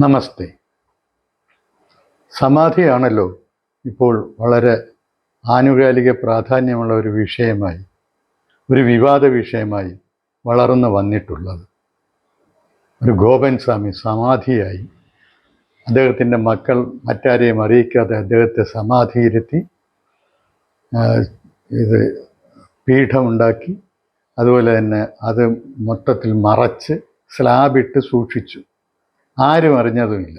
നമസ്തേ. സമാധിയാണല്ലോ ഇപ്പോൾ വളരെ ആനുകാലിക പ്രാധാന്യമുള്ള ഒരു വിഷയമായി ഒരു വിവാദ വിഷയമായി വളർന്നു വന്നിട്ടുള്ളത്. ഒരു ഗോപൻ സ്വാമി സമാധിയായി അദ്ദേഹത്തിന്റെ മക്കൾ മറ്റാരെയും അറിയിക്കാതെ അദ്ദേഹത്തെ സമാധിയിരുത്തി ഇത് പീഠമുണ്ടാക്കി അതുപോലെ തന്നെ അത് മൊത്തത്തിൽ മറച്ച് സ്ലാബിട്ട് സൂക്ഷിച്ചു. ആരും അറിഞ്ഞതുമില്ല.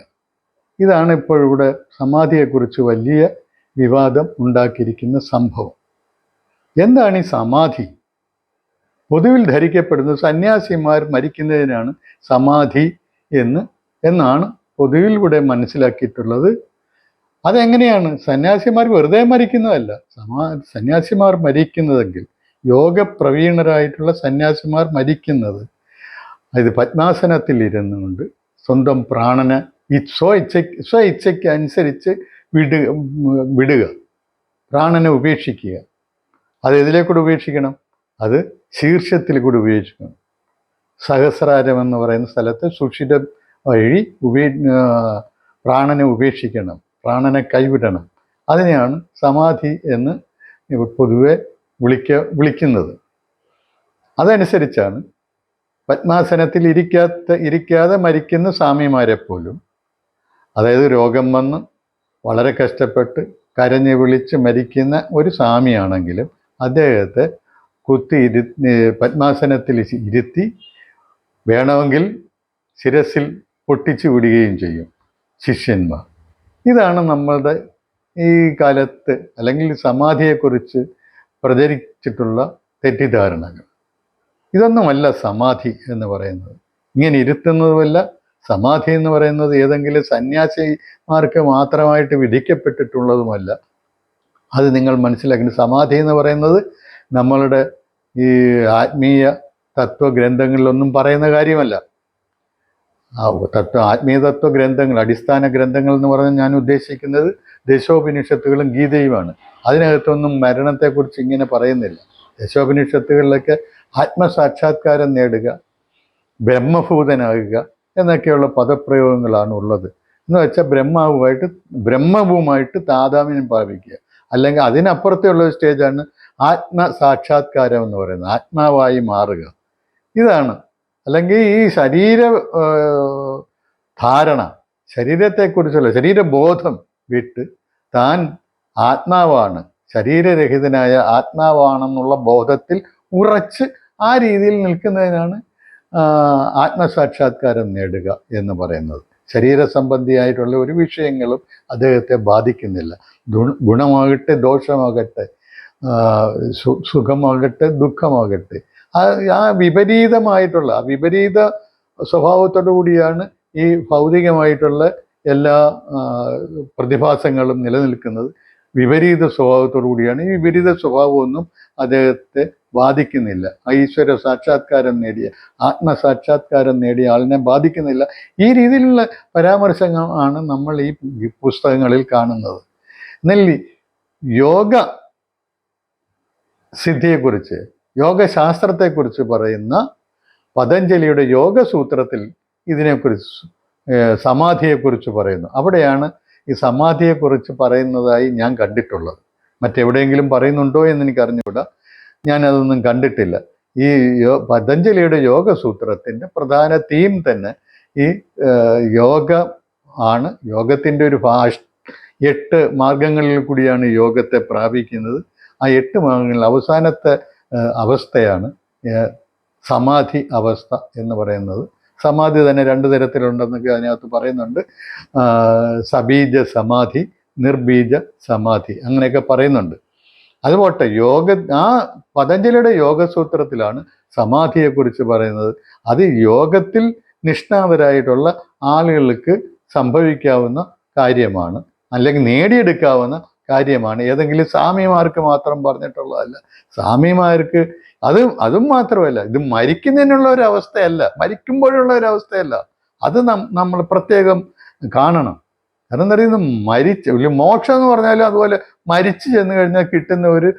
ഇതാണ് ഇപ്പോൾ ഇവിടെ സമാധിയെക്കുറിച്ച് വലിയ വിവാദം ഉണ്ടാക്കിയിരിക്കുന്ന സംഭവം. എന്താണ് ഈ സമാധി? പൊതുവിൽ ധരിക്കപ്പെടുന്ന സന്യാസിമാർ മരിക്കുന്നതിനാണ് സമാധി എന്ന് എന്നാണ് പൊതുവിൽ ഇവിടെ മനസ്സിലാക്കിയിട്ടുള്ളത്. അതെങ്ങനെയാണ്? സന്യാസിമാർ വെറുതെ മരിക്കുന്നതല്ല. സമാ സന്യാസിമാർ മരിക്കുന്നതെങ്കിൽ യോഗപ്രവീണരായിട്ടുള്ള സന്യാസിമാർ മരിക്കുന്നത്. ഇത് പത്മാസനത്തിൽ ഇരുന്നുകൊണ്ട് സ്വന്തം പ്രാണന് ഈ സ്വ ഇച്ഛയ്ക്ക് സ്വ ഇച്ഛയ്ക്ക് അനുസരിച്ച് വിടുക. വിടുക പ്രാണനെ ഉപേക്ഷിക്കുക. അത് എതിലേക്കൂടെ ഉപേക്ഷിക്കണം? അത് ശീർഷത്തിൽ കൂടി ഉപേക്ഷിക്കണം. സഹസ്രാരം എന്ന് പറയുന്ന സ്ഥലത്ത് സുഷിരം വഴി ഉപേ പ്രാണനെ ഉപേക്ഷിക്കണം. പ്രാണനെ കൈവിടണം. അതിനെയാണ് സമാധി എന്ന് പൊതുവെ വിളിക്ക വിളിക്കുന്നത്. അതനുസരിച്ചാണ് പത്മാസനത്തിൽ ഇരിക്കാത്ത ഇരിക്കാതെ മരിക്കുന്ന സ്വാമിമാരെ പോലും അതായത് രോഗം വന്ന് വളരെ കഷ്ടപ്പെട്ട് കരഞ്ഞു വിളിച്ച് മരിക്കുന്ന ഒരു സ്വാമിയാണെങ്കിലും അദ്ദേഹത്തെ കുത്തി ഇരു പത്മാസനത്തിൽ ഇരുത്തി വേണമെങ്കിൽ ശിരസിൽ പൊട്ടിച്ചു വിടുകയും ചെയ്യും ശിഷ്യന്മാർ. ഇതാണ് നമ്മളുടെ ഈ കാലത്ത് അല്ലെങ്കിൽ സമാധിയെക്കുറിച്ച് പ്രചരിച്ചിട്ടുള്ള തെറ്റിദ്ധാരണകൾ. ഇതൊന്നുമല്ല സമാധി എന്ന് പറയുന്നത്. ഇങ്ങനെ ഇരുത്തുന്നതുമല്ല. സമാധി എന്ന് പറയുന്നത് ഏതെങ്കിലും സന്യാസിമാർക്ക് മാത്രമായിട്ട് വിധിക്കപ്പെട്ടിട്ടുള്ളതുമല്ല. അത് നിങ്ങൾ മനസ്സിലാക്കണം. സമാധി എന്ന് പറയുന്നത് നമ്മളുടെ ഈ ആത്മീയ തത്വഗ്രന്ഥങ്ങളിലൊന്നും പറയുന്ന കാര്യമല്ല. തത്വ ആത്മീയ തത്വ ഗ്രന്ഥങ്ങൾ അടിസ്ഥാന ഗ്രന്ഥങ്ങൾ എന്ന് പറഞ്ഞാൽ ഞാൻ ഉദ്ദേശിക്കുന്നത് ദശോപനിഷത്തുകളും ഗീതയുമാണ്. അതിനകത്തൊന്നും മരണത്തെക്കുറിച്ച് ഇങ്ങനെ പറയുന്നില്ല. ദശോപനിഷത്തുകളിലൊക്കെ ആത്മസാക്ഷാത്കാരം നേടുക ബ്രഹ്മഭൂതനാകുക എന്നൊക്കെയുള്ള പദപ്രയോഗങ്ങളാണ് ഉള്ളത് എന്ന് വെച്ചാൽ ബ്രഹ്മാവുമായിട്ട് ബ്രഹ്മവുമായിട്ട് താതാമ്യം പ്രാപിക്കുക അല്ലെങ്കിൽ അതിനപ്പുറത്തുള്ള ഒരു സ്റ്റേജാണ് ആത്മസാക്ഷാത്കാരം എന്ന് പറയുന്നത്. ആത്മാവായി മാറുക. ഇതാണ്. അല്ലെങ്കിൽ ഈ ശരീര ധാരണ ശരീരത്തെക്കുറിച്ചുള്ള ശരീരബോധം വിട്ട് താൻ ആത്മാവാണ്. ശരീരരഹിതനായ ആത്മാവാണെന്നുള്ള ബോധത്തിൽ ഉറച്ച് ആ രീതിയിൽ നിൽക്കുന്നതിനാണ് ആത്മസാക്ഷാത്കാരം നേടുക എന്ന് പറയുന്നത്. ശരീര സംബന്ധിയായിട്ടുള്ള ഒരു വിഷയങ്ങളും അദ്ദേഹത്തെ ബാധിക്കുന്നില്ല. ഗുണ ഗുണമാകട്ടെ ദോഷമാകട്ടെ സുഖമാകട്ടെ ദുഃഖമാകട്ടെ ആ വിപരീതമായിട്ടുള്ള വിപരീത സ്വഭാവത്തോടു കൂടിയാണ് ഈ ഭൗതികമായിട്ടുള്ള എല്ലാ പ്രതിഭാസങ്ങളും നിലനിൽക്കുന്നത്. വിപരീത സ്വഭാവത്തോടു കൂടിയാണ്. ഈ വിപരീത സ്വഭാവമൊന്നും അദ്ദേഹത്തെ ബാധിക്കുന്നില്ല. ഈശ്വര സാക്ഷാത്കാരം നേടിയ ആത്മസാക്ഷാത്കാരം നേടിയ ആളിനെ ബാധിക്കുന്നില്ല. ഈ രീതിയിലുള്ള പരാമർശങ്ങൾ ആണ് നമ്മൾ ഈ പുസ്തകങ്ങളിൽ കാണുന്നത്. നെല്ലി യോഗ സിദ്ധിയെക്കുറിച്ച് യോഗശാസ്ത്രത്തെക്കുറിച്ച് പറയുന്ന പതഞ്ജലിയുടെ യോഗസൂത്രത്തിൽ ഇതിനെക്കുറിച്ച് സമാധിയെക്കുറിച്ച് പറയുന്നു. അവിടെയാണ് ഈ സമാധിയെക്കുറിച്ച് പറയുന്നതായി ഞാൻ കണ്ടിട്ടുള്ളത്. മറ്റെവിടെയെങ്കിലും പറയുന്നുണ്ടോ എന്ന് എനിക്ക് അറിഞ്ഞുകൂടാ ഞാനതൊന്നും കണ്ടിട്ടില്ല. ഈ പതഞ്ജലിയുടെ യോഗസൂത്രത്തിന്റെ പ്രധാന തീം തന്നെ ഈ യോഗ ആണ്. യോഗത്തിന്റെ ഒരു എട്ട് മാർഗങ്ങളിൽ കൂടിയാണ് യോഗത്തെ പ്രാപിക്കുന്നത്. ആ എട്ട് മാർഗങ്ങളിൽ അവസാനത്തെ അവസ്ഥയാണ് സമാധി അവസ്ഥ എന്ന് പറയുന്നത്. സമാധി തന്നെ രണ്ട് തരത്തിലുണ്ടെന്നൊക്കെ അതിനകത്ത് പറയുന്നുണ്ട്. സബീജ സമാധി നിർബീജ സമാധി അങ്ങനെയൊക്കെ പറയുന്നുണ്ട്. അതുപോട്ടെ യോഗ ആ പതഞ്ജലിയുടെ യോഗസൂത്രത്തിലാണ് സമാധിയെക്കുറിച്ച് പറയുന്നത്. അത് യോഗത്തിൽ നിഷ്ണാതരായിട്ടുള്ള ആളുകൾക്ക് സംഭവിക്കാവുന്ന കാര്യമാണ്. അല്ലെങ്കിൽ നേടിയെടുക്കാവുന്ന കാര്യമാണ്. ഏതെങ്കിലും സ്വാമിമാർക്ക് മാത്രം പറഞ്ഞിട്ടുള്ളതല്ല. സ്വാമിമാർക്ക് അത് അതും മാത്രമല്ല ഇത് മരിക്കുന്നതിനുള്ള ഒരു അവസ്ഥയല്ല മരിക്കുമ്പോഴുള്ള ഒരു അവസ്ഥയല്ല. അത് നമ്മൾ പ്രത്യേകം കാണണം. കാരണം എന്താ പറയുന്നത് മരിച്ച് മോക്ഷം എന്ന് പറഞ്ഞാലും അതുപോലെ മരിച്ചു ചെന്ന് കഴിഞ്ഞാൽ കിട്ടുന്ന ഒരു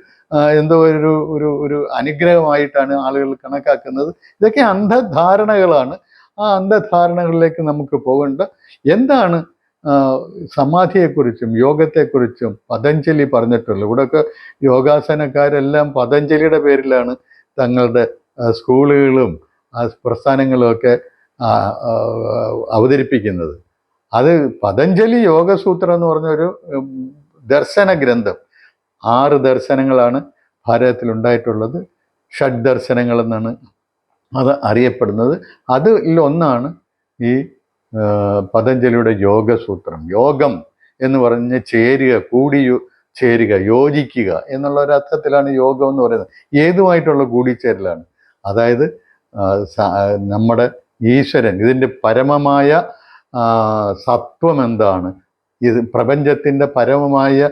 എന്തോ ഒരു ഒരു ഒരു അനുഗ്രഹമായിട്ടാണ് ആളുകൾ കണക്കാക്കുന്നത്. ഇതൊക്കെ അന്ധധാരണകളാണ്. ആ അന്ധധാരണകളിലേക്ക് നമുക്ക് പോകേണ്ട. എന്താണ് സമാധിയെക്കുറിച്ചും യോഗത്തെക്കുറിച്ചും പതഞ്ജലി പറഞ്ഞിട്ടുള്ളൂ. ഇവിടെയൊക്കെ യോഗാസനക്കാരെല്ലാം പതഞ്ജലിയുടെ പേരിലാണ് തങ്ങളുടെ സ്കൂളുകളും പ്രസ്ഥാനങ്ങളും ഒക്കെ അവതരിപ്പിക്കുന്നത്. അത് പതഞ്ജലി യോഗസൂത്രം എന്ന് പറഞ്ഞൊരു ദർശന ഗ്രന്ഥം. ആറ് ദർശനങ്ങളാണ് ഭാരതത്തിൽ ഉണ്ടായിട്ടുള്ളത്. ഷഡ് ദർശനങ്ങളെന്നാണ് അത് അറിയപ്പെടുന്നത്. അതിൽ ഒന്നാണ് ഈ പതഞ്ജലിയുടെ യോഗസൂത്രം യോഗം എന്ന് പറഞ്ഞ് ചേരുക കൂടി ചേരുക യോജിക്കുക എന്നുള്ള ഒരു അർത്ഥത്തിലാണ് യോഗം എന്ന് പറയുന്നത്. ഏതുമായിട്ടുള്ള കൂടിച്ചേരലാണ്? അതായത് നമ്മുടെ ഈശ്വരൻ ഇതിന്റെ പരമമായ സത്വം എന്താണ്? ഇത് പ്രപഞ്ചത്തിന്റെ പരമമായ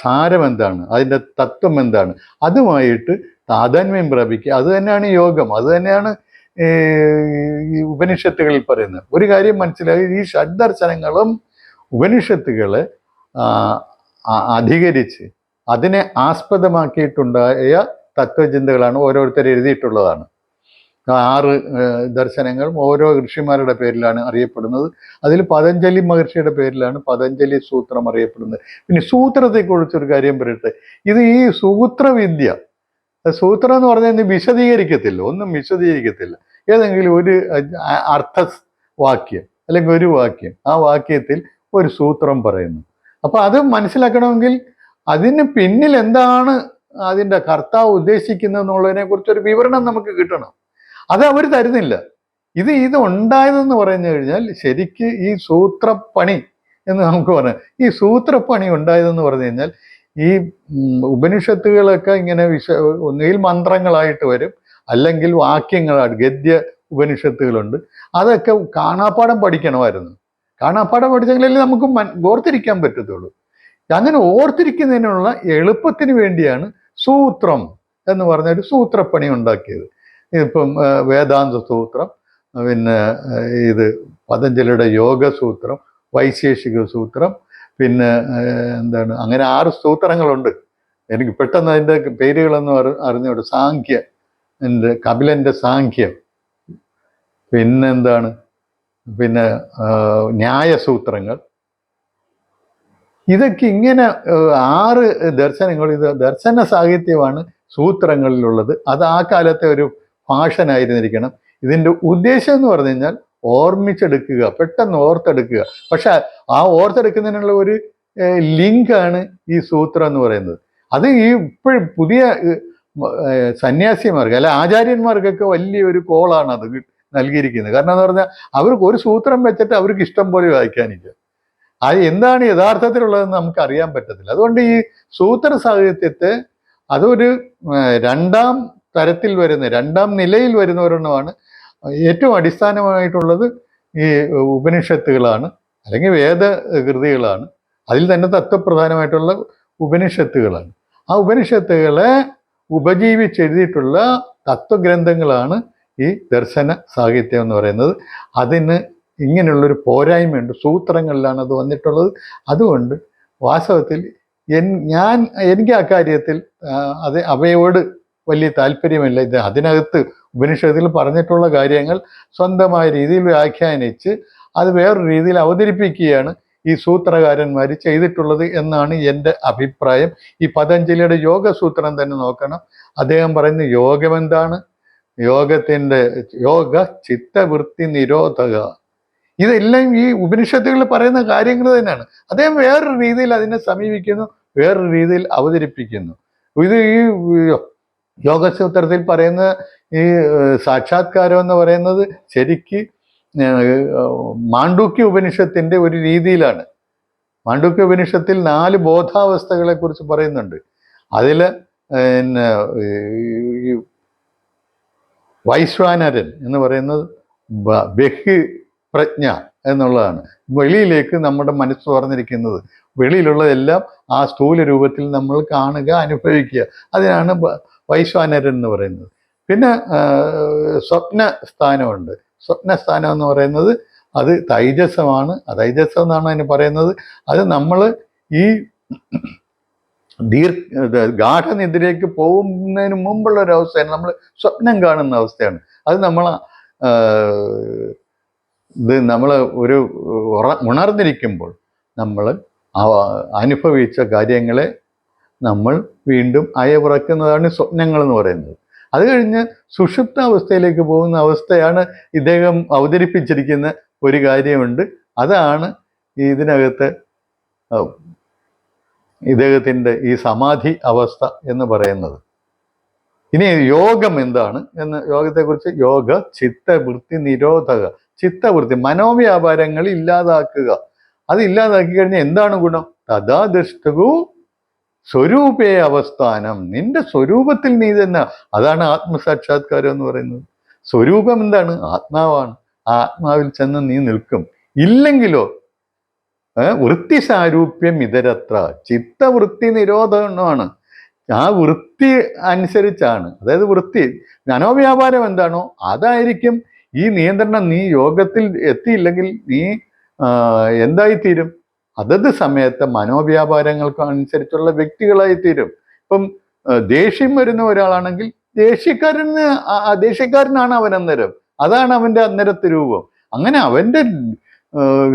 സാരം എന്താണ്? അതിന്റെ തത്വം എന്താണ്? അതുമായിട്ട് താതാന്മ്യം പ്രാപിക്കുക. അത് തന്നെയാണ് യോഗം. അത് തന്നെയാണ് ഈ ഉപനിഷത്തുകളിൽ പറയുന്നത്. ഒരു കാര്യം മനസ്സിലായി ഈ ഷഡ്ദർശനങ്ങളും ദർശനങ്ങളും ഉപനിഷത്തുകൾ അധികരിച്ച് അതിനെ ആസ്പദമാക്കിയിട്ടുണ്ടായ തത്വചിന്തകളാണ് ഓരോരുത്തർ എഴുതിയിട്ടുള്ളതാണ്. ആറ് ദർശനങ്ങളും ഓരോ ഋഷിമാരുടെ പേരിലാണ് അറിയപ്പെടുന്നത്. അതിൽ പതഞ്ജലി മഹർഷിയുടെ പേരിലാണ് പതഞ്ജലി സൂത്രം അറിയപ്പെടുന്നത്. പിന്നെ സൂത്രത്തെക്കുറിച്ചൊരു കാര്യം പറയട്ടെ. ഇത് ഈ സൂത്രവിദ്യ സൂത്രം എന്ന് പറഞ്ഞാൽ വിശദീകരിക്കത്തില്ല ഒന്നും വിശദീകരിക്കത്തില്ല. ഏതെങ്കിലും ഒരു അർത്ഥ വാക്യം അല്ലെങ്കിൽ ഒരു വാക്യം ആ വാക്യത്തിൽ ഒരു സൂത്രം പറയുന്നു. അപ്പൊ അത് മനസ്സിലാക്കണമെങ്കിൽ അതിന് പിന്നിൽ എന്താണ് അതിന്റെ കർത്താവ് ഉദ്ദേശിക്കുന്നത് എന്നുള്ളതിനെ കുറിച്ചൊരു വിവരണം നമുക്ക് കിട്ടണം. അത് അവർ തരുന്നില്ല. ഇത് ഇത് ഉണ്ടായതെന്ന് പറഞ്ഞു കഴിഞ്ഞാൽ ശരിക്ക് ഈ സൂത്രപ്പണി എന്ന് നമുക്ക് പറയാം. ഈ സൂത്രപ്പണി ഉണ്ടായതെന്ന് പറഞ്ഞു കഴിഞ്ഞാൽ ഈ ഉപനിഷത്തുകളൊക്കെ ഇങ്ങനെ വിശ ഒന്നുകിൽ മന്ത്രങ്ങളായിട്ട് വരും അല്ലെങ്കിൽ വാക്യങ്ങളായിട്ട് ഗദ്യ ഉപനിഷത്തുകളുണ്ട്. അതൊക്കെ കാണാപ്പാടം പഠിക്കണമായിരുന്നു. കാണാപ്പാടം പഠിച്ചെങ്കിലല്ലേ നമുക്ക് ഓർത്തിരിക്കാൻ പറ്റത്തുള്ളൂ. അങ്ങനെ ഓർത്തിരിക്കുന്നതിനുള്ള എളുപ്പത്തിന് വേണ്ടിയാണ് സൂത്രം എന്ന് പറഞ്ഞ ഒരു സൂത്രപ്പണി ഉണ്ടാക്കിയത്. ഇപ്പം വേദാന്ത സൂത്രം പിന്നെ ഇത് പതഞ്ജലിയുടെ യോഗസൂത്രം വൈശേഷിക സൂത്രം പിന്നെ എന്താണ് അങ്ങനെ ആറ് സ്തോത്രങ്ങളുണ്ട്. എനിക്ക് പെട്ടെന്ന് അതിന്റെ പേരുകളൊന്നും അറി അറിഞ്ഞൂടെ. സാഖ്യ എന്റെ കപിലന്റെ സാഖ്യം. പിന്നെന്താണ് പിന്നെ ന്യായസൂത്രങ്ങൾ. ഇതൊക്കെ ഇങ്ങനെ ആറ് ദർശനങ്ങൾ ഇത് ദർശന സാഹിത്യമാണ് സൂത്രങ്ങളിലുള്ളത്. അത് ആ കാലത്തെ ഒരു ഭാഷനായിരുന്നിരിക്കണം ഇതിന്റെ ഉദ്ദേശം എന്ന് പറഞ്ഞു കഴിഞ്ഞാൽ ഓർമ്മിച്ചെടുക്കുക പെട്ടെന്ന് ഓർത്തെടുക്കുക. പക്ഷെ ആ ഓർത്തെടുക്കുന്നതിനുള്ള ഒരു ലിങ്കാണ് ഈ സൂത്രം എന്ന് പറയുന്നത്. അത് ഈ ഇപ്പോഴും പുതിയ സന്യാസിമാർക്ക് അല്ല ആചാര്യന്മാർക്കൊക്കെ വലിയൊരു കോളാണ് അത് നൽകിയിരിക്കുന്നത്. കാരണം എന്ന് പറഞ്ഞാൽ അവർക്ക് ഒരു സൂത്രം വെച്ചിട്ട് അവർക്ക് ഇഷ്ടം പോലെ വായിക്കാനില്ല അത് എന്താണ് യഥാർത്ഥത്തിലുള്ളതെന്ന് നമുക്ക് അറിയാൻ പറ്റത്തില്ല. അതുകൊണ്ട് ഈ സൂത്ര സാഹിത്യത്തെ അതൊരു രണ്ടാം തരത്തിൽ വരുന്ന രണ്ടാം നിലയിൽ വരുന്ന ഒരെണ്ണമാണ് ഏറ്റവും അടിസ്ഥാനമായിട്ടുള്ളത് ഈ ഉപനിഷത്തുകളാണ് അല്ലെങ്കിൽ വേദ വേദകൃതികളാണ്. അതിൽ തന്നെ തത്വപ്രധാനമായിട്ടുള്ള ഉപനിഷത്തുകളാണ്. ആ ഉപനിഷത്തുകളെ ഉപജീവിച്ചെഴുതിയിട്ടുള്ള തത്വഗ്രന്ഥങ്ങളാണ് ഈ ദർശന സാഹിത്യം എന്ന് പറയുന്നത്. അതിന് ഇങ്ങനെയുള്ളൊരു പോരായ്മയുണ്ട്. സൂത്രങ്ങളിലാണ് അത് വന്നിട്ടുള്ളത്. അതുകൊണ്ട് വാസ്തവത്തിൽ എൻ ഞാൻ എനിക്ക് ആ കാര്യത്തിൽ അത് അവയോട് വലിയ താല്പര്യമില്ല. ഇത് അതിനകത്ത് ഉപനിഷത്തിൽ പറഞ്ഞിട്ടുള്ള കാര്യങ്ങൾ സ്വന്തമായ രീതിയിൽ വ്യാഖ്യാനിച്ച് അത് വേറൊരു രീതിയിൽ അവതരിപ്പിക്കുകയാണ് ഈ സൂത്രകാരന്മാർ ചെയ്തിട്ടുള്ളത് എന്നാണ് എന്റെ അഭിപ്രായം. ഈ പതഞ്ജലിയുടെ യോഗസൂത്രം തന്നെ നോക്കണം. അദ്ദേഹം പറയുന്ന യോഗം എന്താണ് യോഗത്തിന്റെ യോഗ ചിത്തവൃത്തി നിരോധക. ഇതെല്ലാം ഈ ഉപനിഷത്തുകളിൽ പറയുന്ന കാര്യങ്ങൾ തന്നെയാണ്. അദ്ദേഹം വേറൊരു രീതിയിൽ അതിനെ സമീപിക്കുന്നു വേറൊരു രീതിയിൽ അവതരിപ്പിക്കുന്നു. ഇത് ഈ യോഗസൂത്രത്തിൽ പറയുന്ന ഈ സാക്ഷാത്കാരം എന്ന് പറയുന്നത് ശരിക്ക് മാണ്ഡൂക്യ ഉപനിഷത്തിന്റെ ഒരു രീതിയിലാണ്. മാണ്ഡൂക്യ ഉപനിഷത്തിൽ നാല് ബോധാവസ്ഥകളെ കുറിച്ച് പറയുന്നുണ്ട്. അതിൽ പിന്നെ വൈശ്വാനരൻ എന്ന് പറയുന്നത് ബഹി പ്രജ്ഞ എന്നുള്ളതാണ്. വെളിയിലേക്ക് നമ്മുടെ മനസ്സ് തുറന്നിരിക്കുന്നത്. വെളിയിലുള്ളതെല്ലാം ആ സ്ഥൂല രൂപത്തിൽ നമ്മൾ കാണുക അനുഭവിക്കുക. അതിനാണ് വൈശ്വാനരൻ എന്ന് പറയുന്നത്. പിന്നെ സ്വപ്ന സ്ഥാനമുണ്ട്. സ്വപ്ന സ്ഥാനം എന്ന് പറയുന്നത് അത് തൈജസമാണ്. തൈജസം എന്നാണ് അതിന് പറയുന്നത്. അത് നമ്മൾ ഈ ദീർഘ ഗാഠനിദ്രയിലേക്ക് പോകുന്നതിന് മുമ്പുള്ള ഒരു അവസ്ഥയാണ്. നമ്മൾ സ്വപ്നം കാണുന്ന അവസ്ഥയാണ്. അത് നമ്മൾ ഇത് നമ്മൾ ഒരു ഉണർന്നിരിക്കുമ്പോൾ നമ്മൾ അനുഭവിച്ച കാര്യങ്ങളെ നമ്മൾ വീണ്ടും അയവിറക്കുന്നതാണ് സ്വപ്നങ്ങൾ എന്ന് പറയുന്നത്. അത് കഴിഞ്ഞ് സുഷുപ്ത അവസ്ഥയിലേക്ക് പോകുന്ന അവസ്ഥയാണ് ഇദ്ദേഹം അവതരിപ്പിച്ചിരിക്കുന്ന ഒരു കാര്യമുണ്ട്. അതാണ് ഇതിനകത്ത് ഇദ്ദേഹത്തിന്റെ ഈ സമാധി അവസ്ഥ എന്ന് പറയുന്നത്. ഇനി യോഗം എന്താണ്? എന്ന് യോഗത്തെക്കുറിച്ച് യോഗ ചിത്തവൃത്തി നിരോധക ചിത്തവൃത്തി മനോവ്യാപാരങ്ങൾ ഇല്ലാതാക്കുക. അത് ഇല്ലാതാക്കി കഴിഞ്ഞാൽ എന്താണ് ഗുണം? തഥാ ദൃഷ്ടകു സ്വരൂപേ അവസ്ഥാനം. നിന്റെ സ്വരൂപത്തിൽ നീ തന്നെ അതാണ് ആത്മസാക്ഷാത്കാരം എന്ന് പറയുന്നത്. സ്വരൂപം എന്താണ്? ആത്മാവാണ്. ആ ആത്മാവിൽ ചെന്ന് നീ നിൽക്കും. ഇല്ലെങ്കിലോ വൃത്തി സാരൂപ്യം ഇതരത്ര. ചിത്തവൃത്തി നിരോധനമാണ്. ആ വൃത്തി അനുസരിച്ചാണ്. അതായത് വൃത്തി ജ്ഞാനോവ്യാപാരം എന്താണോ അതായിരിക്കും ഈ നിയന്ത്രണം. നീ യോഗത്തിൽ എത്തിയില്ലെങ്കിൽ നീ എന്തായിത്തീരും? അതത് സമയത്ത് മനോവ്യാപാരങ്ങൾക്ക് അനുസരിച്ചുള്ള വ്യക്തികളായി തീരും ഇപ്പം ദേഷ്യം വരുന്ന ഒരാളാണെങ്കിൽ ദേഷ്യക്കാരന് ദേഷ്യക്കാരനാണ് അവൻ അന്നേരം അതാണ് അവന്റെ അന്നേരത്തെ രൂപം. അങ്ങനെ അവന്റെ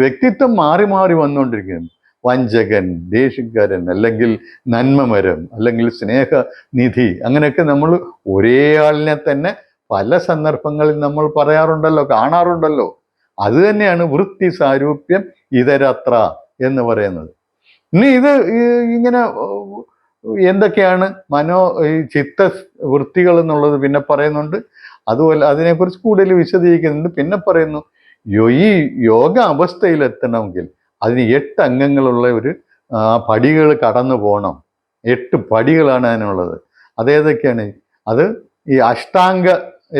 വ്യക്തിത്വം മാറി മാറി വന്നുകൊണ്ടിരിക്കുന്നു വഞ്ചകൻ ദേഷ്യക്കാരൻ അല്ലെങ്കിൽ നന്മമരം അല്ലെങ്കിൽ സ്നേഹനിധി അങ്ങനെയൊക്കെ നമ്മൾ ഒരേ ആളിനെ തന്നെ പല സന്ദർഭങ്ങളിൽ നമ്മൾ പറയാറുണ്ടല്ലോ കാണാറുണ്ടല്ലോ. അത് തന്നെയാണ് വൃത്തി സാരൂപ്യം ഇതരത്ര. എന്ന് പറയുന്നത്. ഇനി ഇത് ഇങ്ങനെ എന്തൊക്കെയാണ് മനോ ഈ ചിത്ത വൃത്തികൾ എന്നുള്ളത് പിന്നെ പറയുന്നുണ്ട്. അതുപോലെ അതിനെക്കുറിച്ച് കൂടുതൽ വിശദീകരിക്കുന്നുണ്ട്. പിന്നെ പറയുന്നു ഈ യോഗ അവസ്ഥയിലെത്തണമെങ്കിൽ അതിന് എട്ട് അംഗങ്ങളുള്ള ഒരു പടികൾ കടന്നു പോകണം. എട്ട് പടികളാണ് അതിനുള്ളത്. അതേതൊക്കെയാണ് അത് ഈ അഷ്ടാംഗ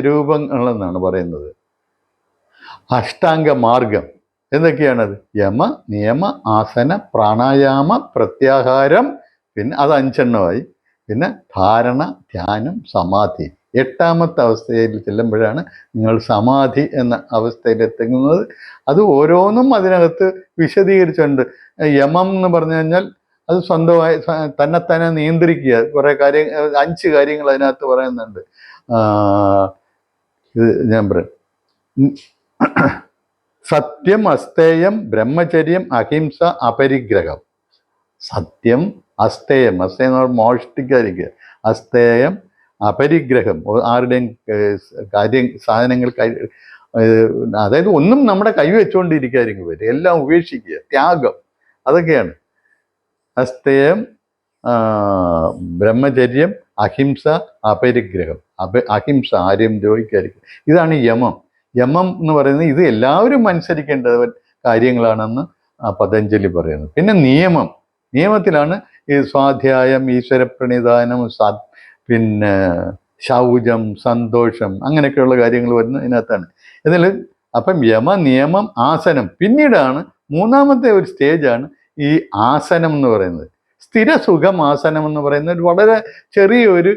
രൂപങ്ങളെന്നാണ് പറയുന്നത്. അഷ്ടാംഗ മാർഗം. എന്തൊക്കെയാണത്? യമ നിയമ ആസന പ്രാണായാമ പ്രത്യാഹാരം പിന്നെ അത് അഞ്ചെണ്ണമായി. പിന്നെ ധാരണ ധ്യാനം സമാധി. എട്ടാമത്തെ അവസ്ഥയിൽ ചെല്ലുമ്പോഴാണ് നിങ്ങൾ സമാധി എന്ന അവസ്ഥയിലെത്തുന്നത് അത് ഓരോന്നും അതിനകത്ത് വിശദീകരിച്ചുണ്ട് യമം എന്ന് പറഞ്ഞു കഴിഞ്ഞാൽ അത് സ്വന്തമായി തന്നെ തന്നെ നിയന്ത്രിക്കുക. കുറേ കാര്യം അഞ്ച് കാര്യങ്ങൾ അതിനകത്ത് പറയുന്നുണ്ട്. ഇത് ഞാൻ പറയാം. സത്യം അസ്തേയം ബ്രഹ്മചര്യം അഹിംസ അപരിഗ്രഹം. സത്യം അസ്തേയം അസ്തേയം മോഷ്ടിക്കാതിരിക്കുക. അസ്തേയം അപരിഗ്രഹം. ആരുടെയും കാര്യം സാധനങ്ങൾ അതായത് ഒന്നും നമ്മുടെ കൈ വെച്ചുകൊണ്ടിരിക്കാതിരിക്കും വരും എല്ലാം ഉപേക്ഷിക്കുക. ത്യാഗം. അതൊക്കെയാണ്. അസ്തേയം ബ്രഹ്മചര്യം അഹിംസ അപരിഗ്രഹം. അപ അഹിംസ ആരെയും ദ്രോഹിക്കാതിരിക്കുക. ഇതാണ് യമം. യമം എന്ന് പറയുന്നത് ഇത് എല്ലാവരും അനുസരിക്കേണ്ട കാര്യങ്ങളാണെന്ന് ആ പതഞ്ജലി പറയുന്നത് പിന്നെ നിയമം. നിയമത്തിലാണ് ഈ സ്വാധ്യായം ഈശ്വരപ്രണിധാനം സാ പിന്നെ ശൗചം സന്തോഷം അങ്ങനെയൊക്കെയുള്ള കാര്യങ്ങൾ വരുന്നത് ഇതിനകത്താണ്. ഇതിൽ അപ്പം യമ നിയമം ആസനം പിന്നീടാണ് മൂന്നാമത്തെ ഒരു സ്റ്റേജാണ് ഈ ആസനം എന്ന് പറയുന്നത്. സ്ഥിര സുഖം ആസനം എന്ന് പറയുന്നത് ഒരു വളരെ ചെറിയൊരു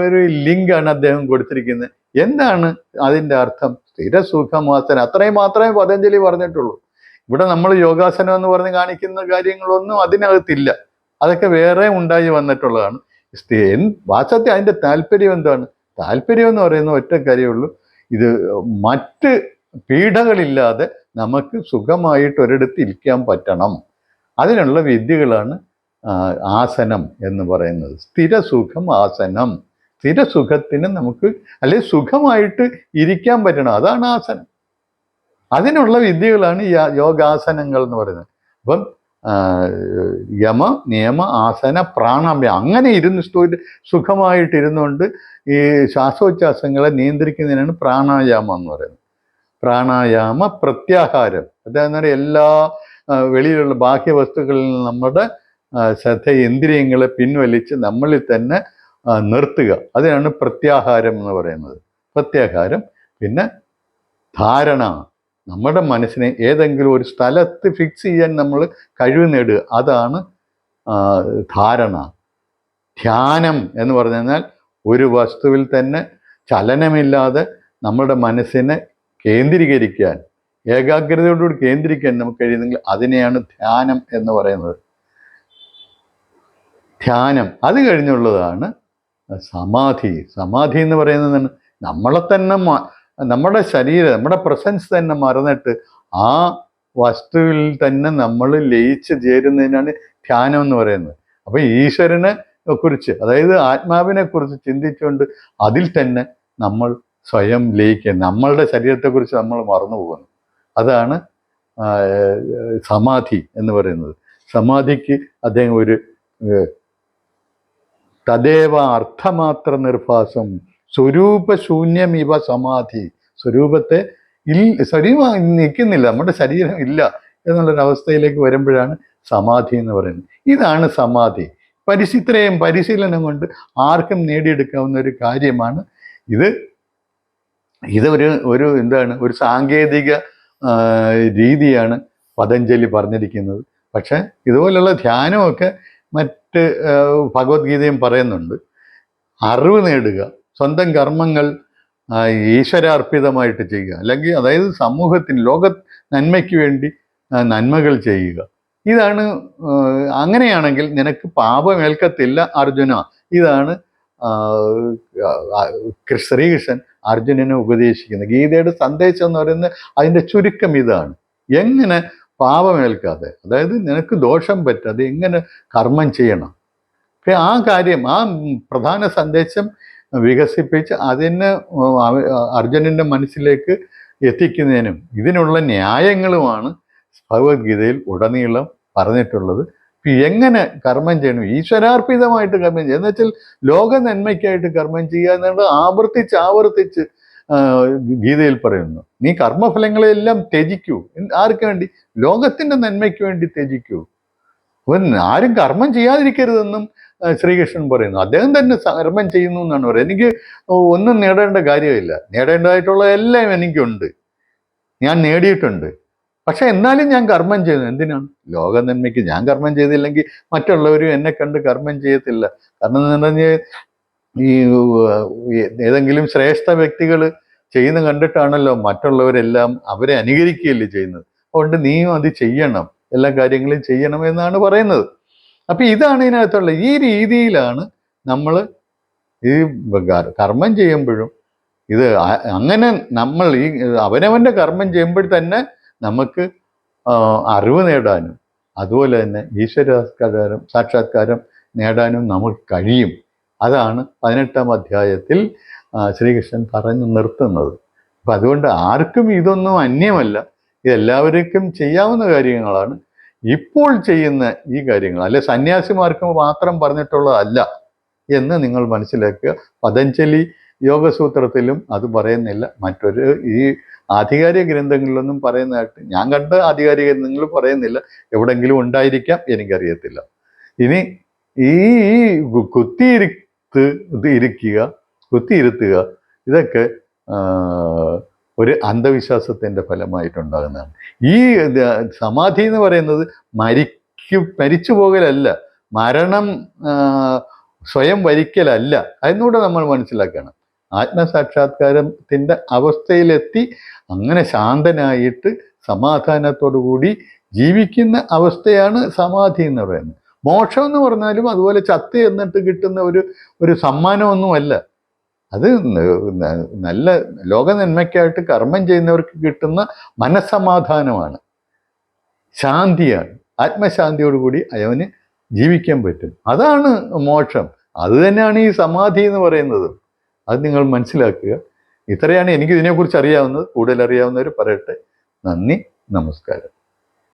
ഒരു ലിങ്കാണ് അദ്ദേഹം കൊടുത്തിരിക്കുന്നത്. എന്താണ് അതിന്റെ അർത്ഥം? സ്ഥിരസുഖമാസന. അത്രയും മാത്രമേ പതഞ്ജലി പറഞ്ഞിട്ടുള്ളൂ. ഇവിടെ നമ്മൾ യോഗാസനം എന്ന് പറഞ്ഞ് കാണിക്കുന്ന കാര്യങ്ങളൊന്നും അതിനകത്തില്ല. അതൊക്കെ വേറെ ഉണ്ടായി വന്നിട്ടുള്ളതാണ്. വാസ്തവത്തിൽ അതിന്റെ താല്പര്യം എന്താണ്? താല്പര്യം എന്ന് പറയുന്ന ഒറ്റ കാര്യമുള്ളൂ ഇത് മറ്റ് പീഡകളില്ലാതെ നമുക്ക് സുഖമായിട്ട് ഒരിടത്ത് ഇരിക്കാൻ പറ്റണം. അതിനുള്ള വിദ്യകളാണ് ആസനം എന്ന് പറയുന്നത്. സ്ഥിരസുഖം ആസനം സ്ഥിരസുഖത്തിന് നമുക്ക് അല്ലെ സുഖമായിട്ട് ഇരിക്കാൻ പറ്റണം. അതാണ് ആസനം. അതിനുള്ള വിദ്യകളാണ് യോഗാസനങ്ങൾ എന്ന് പറയുന്നത്. അപ്പം യമ നിയമ ആസന പ്രാണായാമം അങ്ങനെ ഇരുന്ന് സുഖമായിട്ട് ഇരുന്നുകൊണ്ട് ഈ ശ്വാസോച്ഛാസങ്ങളെ നിയന്ത്രിക്കുന്നതിനാണ് പ്രാണായാമം എന്ന് പറയുന്നത്. പ്രാണായാമ പ്രത്യാഹാരം. അതായത് എല്ലാ വെളിയിലുള്ള ബാഹ്യ വസ്തുക്കളിൽ നമ്മുടെ ശ്രദ്ധ ഇന്ദ്രിയങ്ങളെ പിൻവലിച്ച് നമ്മളിൽ തന്നെ നിർത്തുക. അതിനാണ് പ്രത്യാഹാരം എന്ന് പറയുന്നത്. പ്രത്യാഹാരം പിന്നെ ധാരണ. നമ്മുടെ മനസ്സിനെ ഏതെങ്കിലും ഒരു സ്ഥലത്ത് ഫിക്സ് ചെയ്യാൻ നമ്മൾ കഴിവ് നേടുക. അതാണ് ധാരണ. ധ്യാനം എന്ന് പറഞ്ഞാൽ ഒരു വസ്തുവിൽ തന്നെ ചലനമില്ലാതെ നമ്മുടെ മനസ്സിനെ കേന്ദ്രീകരിക്കാൻ ഏകാഗ്രതയോടുകൂടി കേന്ദ്രീകരിക്കാൻ നമുക്ക് കഴിയുന്നെങ്കിൽ അതിനെയാണ് ധ്യാനം എന്ന് പറയുന്നത്. ധ്യാനം. അത് കഴിഞ്ഞുള്ളതാണ് സമാധി സമാധി എന്ന് പറയുന്നത് നമ്മളെ തന്നെ നമ്മുടെ ശരീരം നമ്മുടെ പ്രസൻസ് തന്നെ മറന്നിട്ട് ആ വസ്തുവിൽ തന്നെ നമ്മൾ ലയിച്ച് ചേരുന്നതിനാണ് ധ്യാനം എന്ന് പറയുന്നത്. അപ്പൊ ഈശ്വരനെ കുറിച്ച് അതായത് ആത്മാവിനെ കുറിച്ച് ചിന്തിച്ചുകൊണ്ട് അതിൽ തന്നെ നമ്മൾ സ്വയം ലയിക്കുക നമ്മളുടെ ശരീരത്തെക്കുറിച്ച് നമ്മൾ മറന്നു പോകുന്നു. അതാണ് സമാധി എന്ന് പറയുന്നത്. സമാധിക്ക് അദ്ദേഹം ഒരു തദേവ അർത്ഥമാത്ര നിർഭാസം. സ്വരൂപശൂന്യം ഇവ സമാധി. സ്വരൂപത്തെ ഇൽ സ്വരൂപം നിൽക്കുന്നില്ല. നമ്മുടെ ശരീരം ഇല്ല എന്നുള്ളൊരവസ്ഥയിലേക്ക് വരുമ്പോഴാണ് സമാധി എന്ന് പറയുന്നത്. ഇതാണ് സമാധി. പരിശി ഇത്രയും പരിശീലനം കൊണ്ട് ആർക്കും നേടിയെടുക്കാവുന്ന ഒരു കാര്യമാണ് ഇത്. ഇത് ഒരു എന്താണ് ഒരു സാങ്കേതിക രീതിയാണ് പതഞ്ജലി പറഞ്ഞിരിക്കുന്നത്. പക്ഷേ ഇതുപോലുള്ള ധ്യാനമൊക്കെ മറ്റ് ഭഗവത്ഗീതയും പറയുന്നുണ്ട്. അറിവ് നേടുക സ്വന്തം കർമ്മങ്ങൾ ഈശ്വരാർപ്പിതമായിട്ട് ചെയ്യുക. അല്ലെങ്കിൽ അതായത് സമൂഹത്തിന് ലോക നന്മയ്ക്ക് വേണ്ടി നന്മകൾ ചെയ്യുക. ഇതാണ് അങ്ങനെയാണെങ്കിൽ നിനക്ക് പാപമേൽക്കത്തില്ല അർജുന. ഇതാണ് ശ്രീകൃഷ്ണൻ അർജുനനെ ഉപദേശിക്കുന്നത്. ഗീതയുടെ സന്ദേശം എന്ന് പറയുന്നത് അതിന്റെ ചുരുക്കം ഇതാണ്. എങ്ങനെ പാപമേൽക്കാതെ. അതായത് നിനക്ക് ദോഷം പറ്റാതെ എങ്ങനെ കർമ്മം ചെയ്യണം? പക്ഷെ ആ കാര്യം ആ പ്രധാന സന്ദേശം വികസിപ്പിച്ച് അതിന് അർജുനന്റെ മനസ്സിലേക്ക് എത്തിക്കുന്നതിനും ഇതിനുള്ള ന്യായങ്ങളുമാണ് ഭഗവത്ഗീതയിൽ ഉടനീളം പറഞ്ഞിട്ടുള്ളത്. എങ്ങനെ കർമ്മം ചെയ്യണം? ഈശ്വരാർപ്പിതമായിട്ട് കർമ്മം ചെയ്യുക എന്നുവെച്ചാൽ ലോക നന്മയ്ക്കായിട്ട് കർമ്മം ചെയ്യുക എന്നുള്ളത് ആവർത്തിച്ച് ആവർത്തിച്ച് ഗീതയിൽ പറയുന്നു. നീ കർമ്മഫലങ്ങളെല്ലാം ത്യജിക്കൂ. ആർക്ക് വേണ്ടി? ലോകത്തിന്റെ നന്മയ്ക്ക് വേണ്ടി ത്യജിക്കൂ. അവൻ ആരും കർമ്മം ചെയ്യാതിരിക്കരുതെന്നും ശ്രീകൃഷ്ണൻ പറയുന്നു. അദ്ദേഹം തന്നെ കർമ്മം ചെയ്യുന്നു എന്നാണ് പറയുന്നത്. എനിക്ക് ഒന്നും നേടേണ്ട കാര്യമില്ല. നേടേണ്ടതായിട്ടുള്ള എല്ലാം എനിക്കുണ്ട്. ഞാൻ നേടിയിട്ടുണ്ട്. പക്ഷെ എന്നാലും ഞാൻ കർമ്മം ചെയ്യുന്നു. എന്തിനാണ്? ലോക നന്മയ്ക്ക് ഞാൻ കർമ്മം ചെയ്തില്ലെങ്കിൽ മറ്റുള്ളവരും എന്നെ കണ്ട് കർമ്മം ചെയ്യത്തില്ല. കാരണം എന്ന് പറഞ്ഞാൽ ഈ ഏതെങ്കിലും ശ്രേഷ്ഠ വ്യക്തികൾ ചെയ്യുന്ന കണ്ടിട്ടാണല്ലോ മറ്റുള്ളവരെല്ലാം അവരെ അനുകരിക്കുകയല്ലേ ചെയ്യുന്നത്. അതുകൊണ്ട് നീയും അത് ചെയ്യണം. എല്ലാ കാര്യങ്ങളും ചെയ്യണം എന്നാണ് പറയുന്നത്. അപ്പൊ ഇതാണ് ഇതിനകത്തുള്ള ഈ രീതിയിലാണ് നമ്മൾ ഈ കർമ്മം ചെയ്യുമ്പോഴും ഇത് അങ്ങനെ നമ്മൾ ഈ അവനവന്റെ കർമ്മം ചെയ്യുമ്പോൾ തന്നെ നമുക്ക് അറിവ് നേടാനും അതുപോലെ തന്നെ ഈശ്വരാസ്കാരം സാക്ഷാത്കാരം നേടാനും നമുക്ക് കഴിയും. അതാണ് പതിനെട്ടാം അധ്യായത്തിൽ ശ്രീകൃഷ്ണൻ പറഞ്ഞു നിർത്തുന്നത്. അപ്പം അതുകൊണ്ട് ആർക്കും ഇതൊന്നും അന്യമല്ല. ഇതെല്ലാവർക്കും ചെയ്യാവുന്ന കാര്യങ്ങളാണ്. ഇപ്പോൾ ചെയ്യുന്ന ഈ കാര്യങ്ങൾ അല്ലെ സന്യാസിമാർക്ക് മാത്രം പറഞ്ഞിട്ടുള്ളതല്ല എന്ന് നിങ്ങൾ മനസ്സിലാക്കുക. പതഞ്ജലി യോഗസൂത്രത്തിലും അത് പറയുന്നില്ല. മറ്റൊരു ഈ ആധികാരിക ഗ്രന്ഥങ്ങളിലൊന്നും പറയുന്നതായിട്ട് ഞാൻ കണ്ട ആധികാരിക ഗ്രന്ഥങ്ങൾ പറയുന്നില്ല. എവിടെങ്കിലും ഉണ്ടായിരിക്കാം എനിക്കറിയത്തില്ല. ഇനി ഈ ഈ ഇത് ഇരിക്കുക കുത്തിയിരുത്തുക ഇതൊക്കെ ഒരു അന്ധവിശ്വാസത്തിന്റെ ഫലമായിട്ടുണ്ടാകുന്നതാണ്. ഈ സമാധി എന്ന് പറയുന്നത് മരിക്കും മരിച്ചു പോകലല്ല മരണം സ്വയം വരിക്കലല്ല അതിനൂടെ നമ്മൾ മനസ്സിലാക്കണം. ആത്മസാക്ഷാത്കാരത്തിന്റെ അവസ്ഥയിലെത്തി അങ്ങനെ ശാന്തനായിട്ട് സമാധാനത്തോടു കൂടി ജീവിക്കുന്ന അവസ്ഥയാണ് സമാധി എന്ന് പറയുന്നത്. മോക്ഷം എന്ന് പറഞ്ഞാലും അതുപോലെ ചത്ത് എന്നിട്ട് കിട്ടുന്ന ഒരു ഒരു സമ്മാനമൊന്നുമല്ല. അത് നല്ല ലോക നന്മയ്ക്കായിട്ട് കർമ്മം ചെയ്യുന്നവർക്ക് കിട്ടുന്ന മനസ്സമാധാനമാണ്. ശാന്തിയാണ്. ആത്മശാന്തിയോടുകൂടി അവന് ജീവിക്കാൻ പറ്റും. അതാണ് മോക്ഷം. അത് തന്നെയാണ് ഈ സമാധി എന്ന് പറയുന്നത്. അത് നിങ്ങൾ മനസ്സിലാക്കുക. ഇത്രയാണ് എനിക്ക് ഇതിനെക്കുറിച്ച് അറിയാവുന്നത്. കൂടുതൽ അറിയാവുന്നവർ പറയട്ടെ. നന്ദി. നമസ്കാരം.